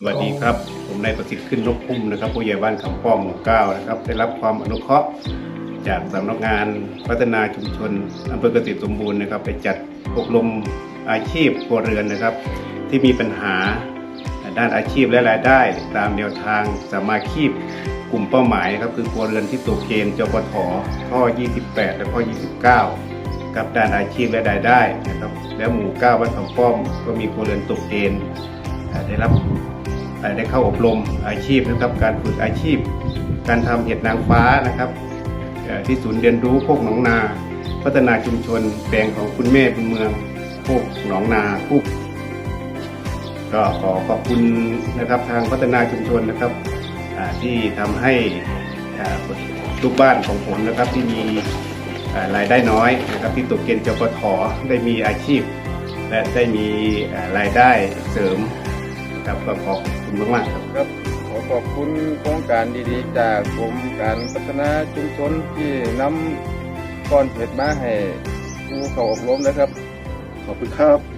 สวัสดีครับ ผมนายประสิทธิ์ขึ้นนกพุ่มนะครับผู้ใหญ่บ้านคำป้อมหมู่เก้านะครับได้รับความอนุเคราะห์จากสำนักงานพัฒนาชุมชนอำเภอเกษตรสมบูรณ์นะครับไปจัดอบรมอาชีพครัวเรือนนะครับ ที่มีปัญหาด้านอาชีพและรายได้ ตามแนวทางสามาชีพกลุ่มเป้าหมายนะครับคือครัวเรือนที่ตกเกณฑ์จปทข้อ 28 และข้อ 29 กับด้านอาชีพและรายได้นะครับและหมู่เก้าบ้านคำป้อมก็มีครัวเรือนตกเกณฑ์ ได้รับได้เข้าอบรมอาชีพนะครับการฝึกอาชีพ การทำเห็ดนางฟ้านะครับที่ศูนย์เรียนรู้โคกหนองนา พัฒนาชุมชนแปลงของคุณแม่บุญเมืองโคกหนองนาผู้ก็ขอขอบคุณนะครับทางพัฒนาชุมชนนะครับที่ทำให้ลูกบ้านของผมนะครับที่มีรายได้น้อยนะครับที่ตกเกณฑ์จปทได้มีอาชีพ และได้มีรายได้เสริม ครับก็ขอบคุณมากๆครับ ครับขอขอบคุณโครงการดีๆ จากกรมการพัฒนาชุมชนที่นำก้อนเห็ดมาให้ผู้เข้าอบรมนะครับ ขอบคุณครับ